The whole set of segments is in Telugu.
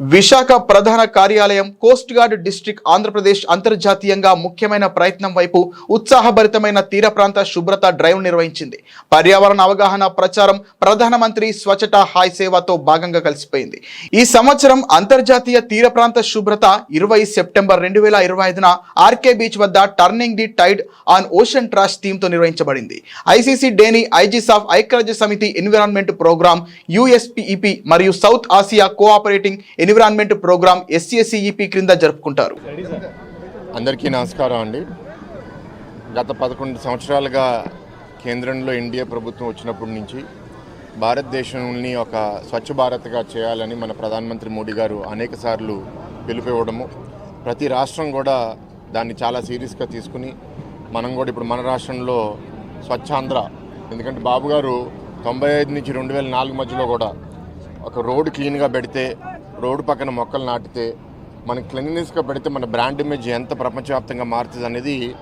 విశాఖ ప్రధాన కార్యాలయం కోస్ట్ గార్డ్ డిస్ట్రిక్ట్ ఆంధ్రప్రదేశ్ అంతర్జాతీయంగా ముఖ్యమైన ప్రయత్నం వైపు ఉత్సాహభరితమైన తీర ప్రాంత శుభ్రత డ్రైవ్ నిర్వహించింది. పర్యావరణ అవగాహన ప్రచారం ప్రధానమంత్రి స్వచ్ఛత హాయ్ సేవతో భాగంగా కలిసిపోయింది. ఈ సంవత్సరం అంతర్జాతీయ తీర ప్రాంత శుభ్రత ఇరవై సెప్టెంబర్ రెండు వేల ఇరవై ఐదున ఆర్కే బీచ్ వద్ద turning the tide on ocean trash థీమ్తో నిర్వహించబడింది. ఐసీసీ డేని ఐజీస్ ఆఫ్ ఐక్యరాజ్య సమితి ఎన్విరాన్మెంట్ ప్రోగ్రామ్ యుఎస్పిఈపి మరియు South Asia cooperating environment programme ఎస్సీఎస్ఈఈపి క్రింద జరుపుకుంటారు. అందరికీ నమస్కారం అండి. గత పదకొండు సంవత్సరాలుగా కేంద్రంలో ఎన్డీఏ ప్రభుత్వం వచ్చినప్పటి నుంచి భారతదేశాన్ని ఒక స్వచ్ఛ భారత్గా చేయాలని మన ప్రధానమంత్రి మోడీ గారు అనేక సార్లు పిలుపివ్వడము ప్రతి రాష్ట్రం కూడా దాన్ని చాలా సీరియస్గా తీసుకుని మనం కూడా ఇప్పుడు మన రాష్ట్రంలో స్వచ్ఛాంధ్ర ఎందుకంటే బాబు గారు తొంభై ఐదు నుంచి రెండు వేల నాలుగు మధ్యలో కూడా ఒక రోడ్డు క్లీన్గా పెడితే రోడ్డు పక్కన మొక్కలు నాటితే మన క్లీన్లీనెస్గా పెడితే మన బ్రాండ్ ఇమేజ్ ఎంత ప్రపంచవ్యాప్తంగా మారుతుంది అనేది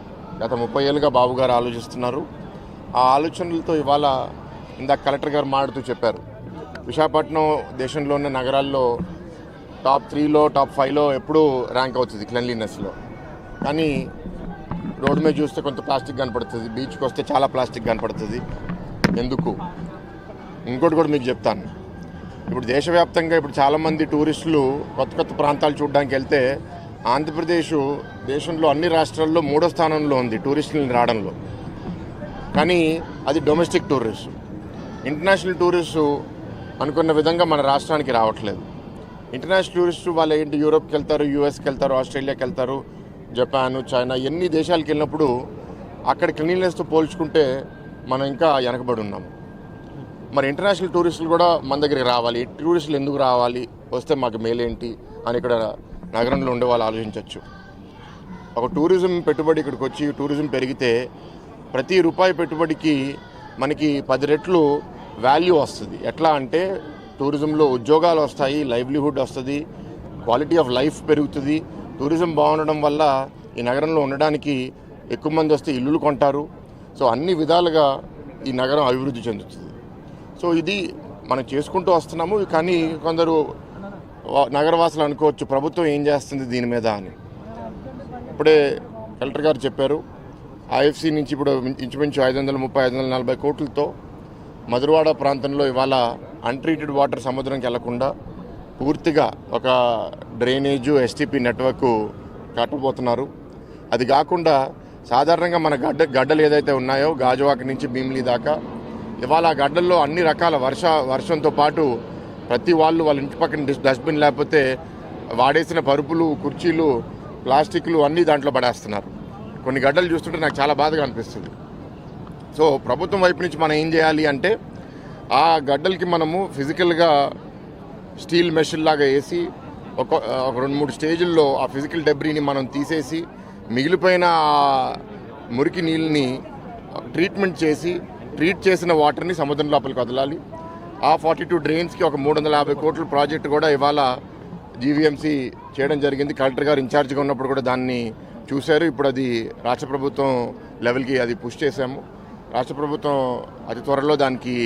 గత ముప్పై ఏళ్ళుగా బాబు గారు ఆలోచిస్తున్నారు. ఆ ఆలోచనలతో ఇవాళ ఇందాక కలెక్టర్ గారు మాట్లాడుతూ చెప్పారు. విశాఖపట్నం దేశంలోని నగరాల్లో టాప్ త్రీలో టాప్ ఫైవ్లో ఎప్పుడూ ర్యాంక్ అవుతుంది క్లెన్లీనెస్లో కానీ రోడ్డు మీద చూస్తే కొంత ప్లాస్టిక్ కనపడుతుంది బీచ్కి వస్తే చాలా ప్లాస్టిక్ కనపడుతుంది. ఎందుకు? ఇంకోటి కూడా మీకు చెప్తాను. ఇప్పుడు దేశవ్యాప్తంగా ఇప్పుడు చాలామంది టూరిస్టులు కొత్త కొత్త ప్రాంతాలు చూడడానికి వెళ్తే ఆంధ్రప్రదేశ్ దేశంలో అన్ని రాష్ట్రాల్లో మూడో స్థానంలో ఉంది టూరిస్టులను రావడంలో. కానీ అది డొమెస్టిక్ టూరిస్ట్. ఇంటర్నేషనల్ టూరిస్టు అనుకున్న విధంగా మన రాష్ట్రానికి రావట్లేదు. ఇంటర్నేషనల్ టూరిస్టు వాళ్ళు ఏంటి? యూరోప్కి వెళ్తారు యూఎస్కి వెళ్తారు ఆస్ట్రేలియాకి వెళ్తారు జపాన్ చైనా ఎన్ని దేశాలకు వెళ్ళినప్పుడు అక్కడ క్లీన్లెస్తో పోల్చుకుంటే మనం ఇంకా వెనకబడి ఉన్నాము. మరి ఇంటర్నేషనల్ టూరిస్టులు కూడా మన దగ్గరికి రావాలి. టూరిస్టులు ఎందుకు రావాలి? వస్తే మాకు మేలేంటి అని ఇక్కడ నగరంలో ఉండే వాళ్ళు ఆలోచించవచ్చు ఒక టూరిజం పెట్టుబడి ఇక్కడికి వచ్చి టూరిజం పెరిగితే ప్రతి రూపాయి పెట్టుబడికి మనకి పది రెట్లు వాల్యూ వస్తుంది. ఎట్లా అంటే టూరిజంలో ఉద్యోగాలు వస్తాయి లైవ్లీహుడ్ వస్తుంది క్వాలిటీ ఆఫ్ లైఫ్ పెరుగుతుంది. టూరిజం బాగుండడం వల్ల ఈ నగరంలో ఉండడానికి ఎక్కువ మంది వస్తే ఇల్లులు కొంటారు. సో అన్ని విధాలుగా ఈ నగరం అభివృద్ధి చెందుతుంది. సో ఇది మనం చేసుకుంటూ వస్తున్నాము. కానీ కొందరు నగరవాసులు అనుకోవచ్చు ప్రభుత్వం ఏం చేస్తుంది దీని మీద అని. ఇప్పుడే కలెక్టర్ గారు చెప్పారు ఐఎఫ్సి నుంచి ఇప్పుడు ఇంచుమించు ఐదు వందల ముప్పై ఐదు వందల నలభై కోట్లతో మధురవాడ ప్రాంతంలో ఇవాళ అన్ట్రీటెడ్ వాటర్ సముద్రంకి వెళ్ళకుండా పూర్తిగా ఒక డ్రైనేజు ఎస్టీపీ నెట్వర్క్ కట్టబోతున్నారు అది కాకుండా సాధారణంగా మన గడ్డ గడ్డలు ఏదైతే ఉన్నాయో గాజువాక నుంచి భీమిలి దాకా ఇవాళ ఆ గడ్డల్లో అన్ని రకాల వర్ష వర్షంతో పాటు ప్రతి వాళ్ళు వాళ్ళ ఇంటి పక్కన డస్ట్బిన్ లేకపోతే వాడేసిన పరుపులు కుర్చీలు ప్లాస్టిక్లు అన్నీ దాంట్లో పడేస్తున్నారు. కొన్ని గడ్డలు చూస్తుంటే నాకు చాలా బాధగా అనిపిస్తుంది. సో ప్రభుత్వం వైపు నుంచి మనం ఏం చేయాలి అంటే ఆ గడ్డలకి మనము ఫిజికల్గా స్టీల్ మెషిన్ లాగా వేసి ఒక ఒక రెండు మూడు స్టేజుల్లో ఆ ఫిజికల్ డెబ్రీని మనం తీసేసి మిగిలిపోయిన మురికి నీళ్ళని ట్రీట్మెంట్ చేసి ట్రీట్ చేసిన వాటర్ని సముద్రం లోపలికి వదలాలి. ఆ ఫార్టీ టూ డ్రైన్స్కి ఒక మూడు వందల యాభై కోట్ల ప్రాజెక్ట్ కూడా ఇవాళ జీవీఎంసీ చేయడం జరిగింది. కలెక్టర్ గారు ఇన్ఛార్జ్గా ఉన్నప్పుడు కూడా దాన్ని చూశారు. ఇప్పుడు అది రాష్ట్ర ప్రభుత్వం లెవెల్కి అది పుష్ చేశాము. రాష్ట్ర ప్రభుత్వం అతి త్వరలో దానికి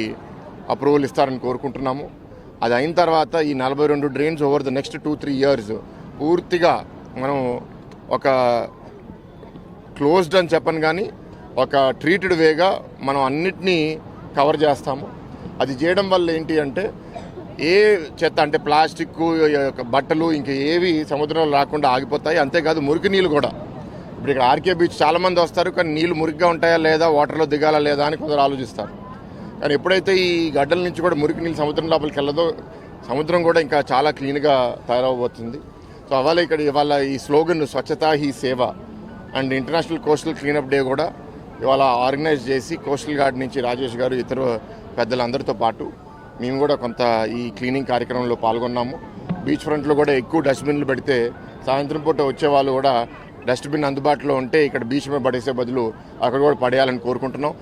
అప్రూవల్ ఇస్తారని కోరుకుంటున్నాము. అది అయిన తర్వాత ఈ నలభై రెండు drains over the next two three years పూర్తిగా మనం ఒక క్లోజ్డ్ అని చెప్పను కానీ ఒక ట్రీటెడ్ వేగా మనం అన్నిటినీ కవర్ చేస్తాము. అది చేయడం వల్ల ఏంటి అంటే ఏ చెత్త అంటే ప్లాస్టిక్ బట్టలు ఇంకా ఏవి సముద్రంలో రాకుండా ఆగిపోతాయి. అంతేకాదు మురికి నీళ్ళు కూడా. ఇప్పుడు ఇక్కడ ఆర్కే బీచ్ చాలామంది వస్తారు కానీ నీళ్ళు మురికిగా ఉంటాయా లేదా వాటర్లో దిగాలా లేదా అని కొందరు ఆలోచిస్తారు. కానీ ఎప్పుడైతే ఈ గడ్డల నుంచి కూడా మురికి నీళ్ళు సముద్రం లోపలికి వెళ్ళదో సముద్రం కూడా ఇంకా చాలా క్లీన్గా తయారవబోతుంది సో అవాళ ఇక్కడ ఇవాళ ఈ slogan Swachhata Hi Seva and international coastal cleanup day కూడా ఇవాళ ఆర్గనైజ్ చేసి కోస్టల్ గార్డ్ నుంచి రాజేష్ గారు ఇతర పెద్దలందరితో పాటు మేము కూడా కొంత ఈ క్లీనింగ్ కార్యక్రమంలో పాల్గొన్నాము. బీచ్ ఫ్రంట్లో కూడా ఎక్కువ డస్ట్బిన్లు పెడితే సాయంత్రం పూట వచ్చే వాళ్ళు కూడా డస్ట్బిన్ అందుబాటులో ఉంటే ఇక్కడ బీచ్ మీద పడేసే బదులు అక్కడ కూడా పడేయాలని కోరుకుంటున్నాం.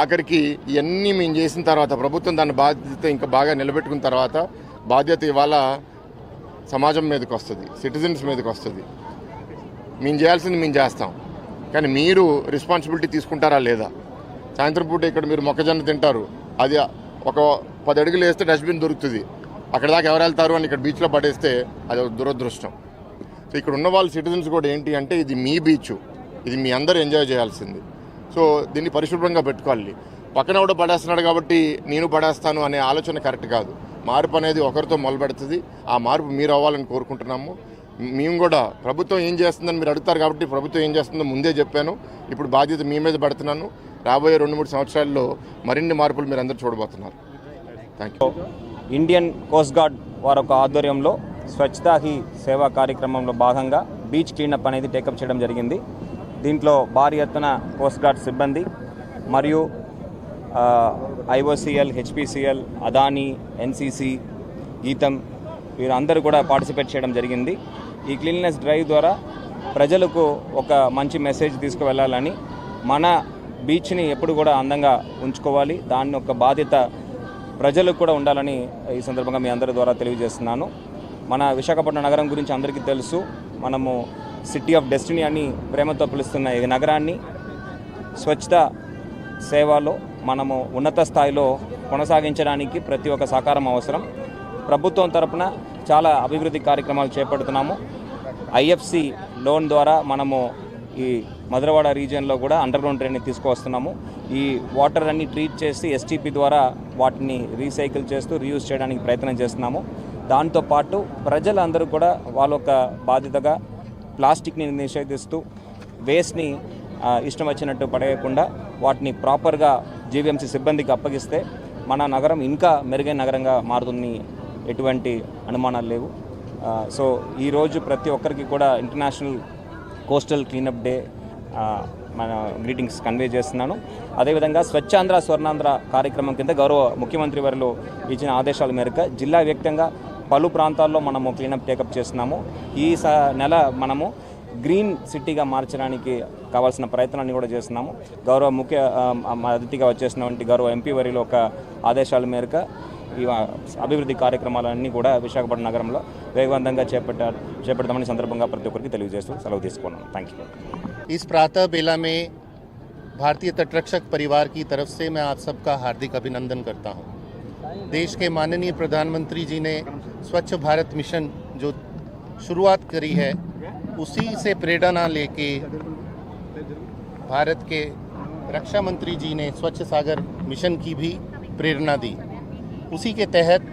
ఆఖరికి ఇవన్నీ మేము చేసిన తర్వాత ప్రభుత్వం దాని బాధ్యత ఇంకా బాగా నిలబెట్టుకున్న తర్వాత బాధ్యత ఇవాళ సమాజం మీదకి వస్తుంది సిటిజన్స్ మీదకి వస్తుంది. మేము చేయాల్సింది మేము చేస్తాం. కానీ మీరు రెస్పాన్సిబిలిటీ తీసుకుంటారా లేదా? సాయంత్రం పూట ఇక్కడ మీరు మొక్కజొన్న తింటారు. అది ఒక పది అడుగులు వేస్తే డస్ట్బిన్ దొరుకుతుంది. అక్కడ దాకా ఎవరు వెళ్తారు అని ఇక్కడ బీచ్లో పడేస్తే అది ఒక దురదృష్టం. సో ఇక్కడ ఉన్న వాళ్ళ సిటిజన్స్ కూడా ఏంటి అంటే ఇది మీ బీచ్ ఇది మీ అందరూ ఎంజాయ్ చేయాల్సింది. సో దీన్ని పరిశుభ్రంగా పెట్టుకోవాలి. పక్కన కూడా పడేస్తున్నాడు కాబట్టి నేను పడేస్తాను అనే ఆలోచన కరెక్ట్ కాదు. మార్పు అనేది ఒకరితో మొదలుపెడుతుంది. ఆ మార్పు మీరు అవ్వాలని కోరుకుంటున్నాము. మేము కూడా ప్రభుత్వం ఏం చేస్తుందని మీరు అడుగుతారు కాబట్టి ప్రభుత్వం ఏం చేస్తుందో ముందే చెప్పాను. ఇప్పుడు బాధ్యత మీ మీద పడుతున్నాను. రాబోయే రెండు మూడు సంవత్సరాల్లో మరిన్ని మార్పులు మీరు అందరూ చూడబోతున్నారు. Thank you Indian coast guard వారి యొక్క ఆధ్వర్యంలో స్వచ్ఛతా హీ సేవా కార్యక్రమంలో భాగంగా బీచ్ క్లీనప్ అనేది టేకప్ చేయడం జరిగింది. దీంట్లో భారీ ఎత్తున కోస్ట్ గార్డ్ సిబ్బంది మరియు ఐఓసిఎల్ హెచ్పిసిఎల్ అదానీ ఎన్సిసి గీతం వీరందరూ కూడా పార్టిసిపేట్ చేయడం జరిగింది. ఈ క్లీన్నెస్ డ్రైవ్ ద్వారా ప్రజలకు ఒక మంచి మెసేజ్ తీసుకువెళ్ళాలని మన బీచ్ని ఎప్పుడు కూడా అందంగా ఉంచుకోవాలి. దాన్ని ఒక బాధ్యత ప్రజలకు కూడా ఉండాలని ఈ సందర్భంగా మీ అందరి ద్వారా తెలియజేస్తున్నాను. మన విశాఖపట్నం నగరం గురించి అందరికీ తెలుసు. మనము సిటీ ఆఫ్ డెస్టినీ అని ప్రేమతో పిలుస్తున్న ఈ నగరాన్ని స్వచ్ఛత సేవలో మనము ఉన్నత స్థాయిలో కొనసాగించడానికి ప్రతి ఒక్క సహకారం అవసరం. ప్రభుత్వం తరపున చాలా అభివృద్ధి కార్యక్రమాలు చేపడుతున్నాము. ఐఎఫ్సి లోన్ ద్వారా మనము ఈ మధురవాడ రీజియన్లో కూడా అండర్ గ్రౌండ్ డ్రైన్ని తీసుకువస్తున్నాము. ఈ వాటర్ అన్ని ట్రీట్ చేసి ఎస్టీపీ ద్వారా వాటిని రీసైకిల్ చేస్తూ రీయూజ్ చేయడానికి ప్రయత్నం చేస్తున్నాము. దాంతోపాటు ప్రజలందరూ కూడా వాళ్ళ యొక్క బాధ్యతగా ప్లాస్టిక్ని నిషేధిస్తూ వేస్ట్ని ఇష్టం వచ్చినట్టు పడేయకుండా వాటిని ప్రాపర్గా జీవీఎంసీ సిబ్బందికి అప్పగిస్తే మన నగరం ఇంకా మెరుగైన నగరంగా మారుతుంది ఎటువంటి అనుమానాలు లేవు. సో ఈరోజు ప్రతి ఒక్కరికి కూడా ఇంటర్నేషనల్ కోస్టల్ క్లీనప్ డే మన గ్రీటింగ్స్ కన్వే చేస్తున్నాను. అదేవిధంగా స్వచ్ఛాంధ్ర స్వర్ణాంధ్ర కార్యక్రమం కింద గౌరవ ముఖ్యమంత్రి వారిలో ఇచ్చిన ఆదేశాల మేరకు జిల్లా వ్యక్తంగా పలు ప్రాంతాల్లో మనము క్లీనప్ టేకప్ చేస్తున్నాము. ఈ స నెల మనము గ్రీన్ సిటీగా మార్చడానికి కావాల్సిన ప్రయత్నాన్ని కూడా చేస్తున్నాము. గౌరవ ముఖ్య అతిథిగా వచ్చేసినటువంటి గౌరవ ఎంపీ వారిలో ఒక ఆదేశాల మేరకు ఈ ఆ, అభివృద్ధి కార్యక్రమాలన్నీ కూడా విశాఖపట్నం నగరంలో వేగవంతంగా చేపట్టారు చేపడతామని సందర్భంగా ప్రతి ఒక్కరికి తెలియజేస్తూ సెలవు తీసుకున్నాను థ్యాంక్ యూ इस प्रातः बेला में भारतीय तटरक्षक परिवार की तरफ से मैं आप सबका हार्दिक अभिनंदन करता हूं। देश के माननीय प्रधानमंत्री जी ने स्वच्छ भारत मिशन जो शुरुआत करी है उसी से प्रेरणा लेके भारत के रक्षा मंत्री जी ने स्वच्छ सागर मिशन की भी प्रेरणा दी उसी के तहत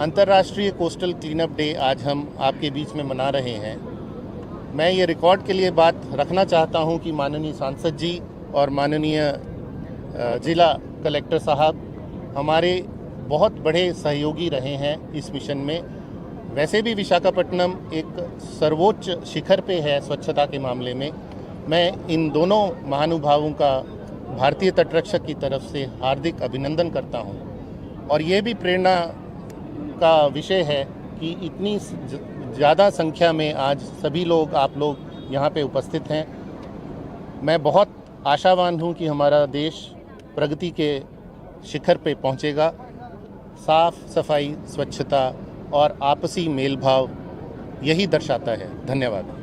अंतर्राष्ट्रीय कोस्टल क्लीनअप डे आज हम आपके बीच में मना रहे हैं। मैं ये रिकॉर्ड के लिए बात रखना चाहता हूँ कि माननीय सांसद जी और माननीय जिला कलेक्टर साहब हमारे बहुत बड़े सहयोगी रहे हैं इस मिशन में। वैसे भी विशाखापट्टनम एक सर्वोच्च शिखर पे है स्वच्छता के मामले में। मैं इन दोनों महानुभावों का भारतीय तटरक्षक की तरफ़ से हार्दिक अभिनंदन करता हूँ। और ये भी प्रेरणा का विषय है कि इतनी ज़्यादा संख्या में आज सभी लोग, आप लोग यहाँ पे उपस्थित हैं। मैं बहुत आशावान हूँ कि हमारा देश प्रगति के शिखर पे पहुँचेगा। साफ़ सफ़ाई, स्वच्छता और आपसी मेलभाव यही दर्शाता है। धन्यवाद।